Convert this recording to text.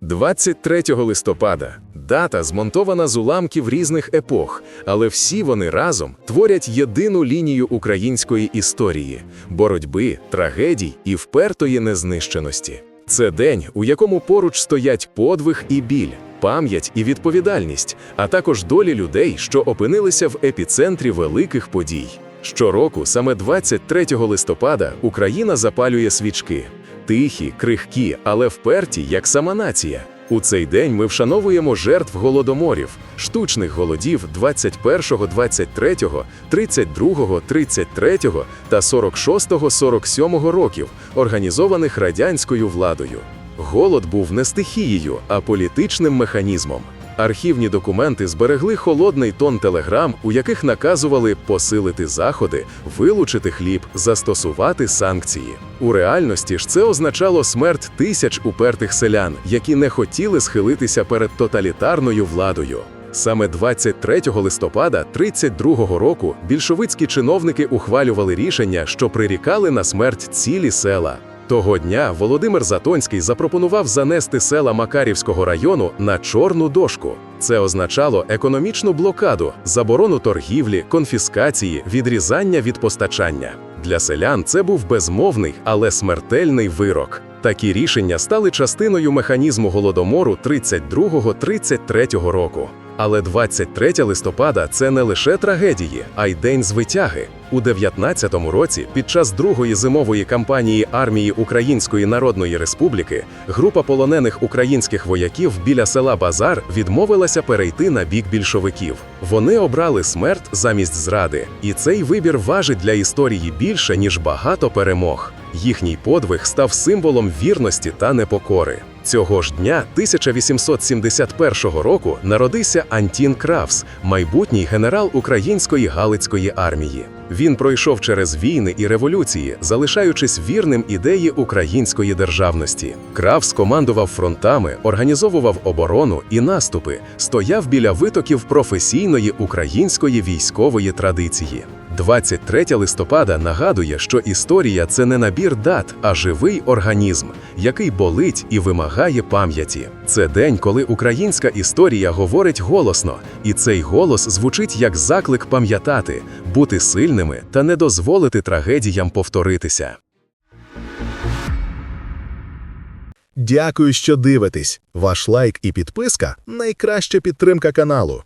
23 листопада дата змонтована з уламків різних епох, але всі вони разом творять єдину лінію української історії боротьби, трагедій і впертої незнищеності. Це день, у якому поруч стоять подвиг і біль, пам'ять і відповідальність, а також долі людей, що опинилися в епіцентрі великих подій. Щороку, саме 23 листопада, Україна запалює свічки. Тихі, крихкі, але вперті, як сама нація. У цей день ми вшановуємо жертв голодоморів, штучних голодів 21, 23, 32, 33 та 46, 47 років, організованих радянською владою. Голод був не стихією, а політичним механізмом. Архівні документи зберегли холодний тон телеграм, у яких наказували посилити заходи, вилучити хліб, застосувати санкції. У реальності ж це означало смерть тисяч упертих селян, які не хотіли схилитися перед тоталітарною владою. Саме 23 листопада 32 року більшовицькі чиновники ухвалювали рішення, що прирікали на смерть цілі села. Того дня Володимир Затонський запропонував занести села Макарівського району на чорну дошку. Це означало економічну блокаду, заборону торгівлі, конфіскації, відрізання від постачання. Для селян це був безмовний, але смертельний вирок. Такі рішення стали частиною механізму голодомору 32-33 року. Але 23 листопада це не лише трагедії, а й день звитяги. У 19-му році, під час другої зимової кампанії армії Української Народної Республіки, група полонених українських вояків біля села Базар відмовилася перейти на бік більшовиків. Вони обрали смерть замість зради, і цей вибір важить для історії більше ніж багато перемог. Їхній подвиг став символом вірності та непокори. Цього ж дня 1871 року народився Антін Кравс, майбутній генерал української Галицької армії. Він пройшов через війни і революції, залишаючись вірним ідеї української державності. Кравс командував фронтами, організовував оборону і наступи, стояв біля витоків професійної української військової традиції. 23 листопада нагадує, що історія це не набір дат, а живий організм, який болить і вимагає пам'яті. Це день, коли українська історія говорить голосно, і цей голос звучить як заклик пам'ятати, бути сильними та не дозволити трагедіям повторитися. Дякую, що дивитесь. Ваш лайк і підписка найкраща підтримка каналу.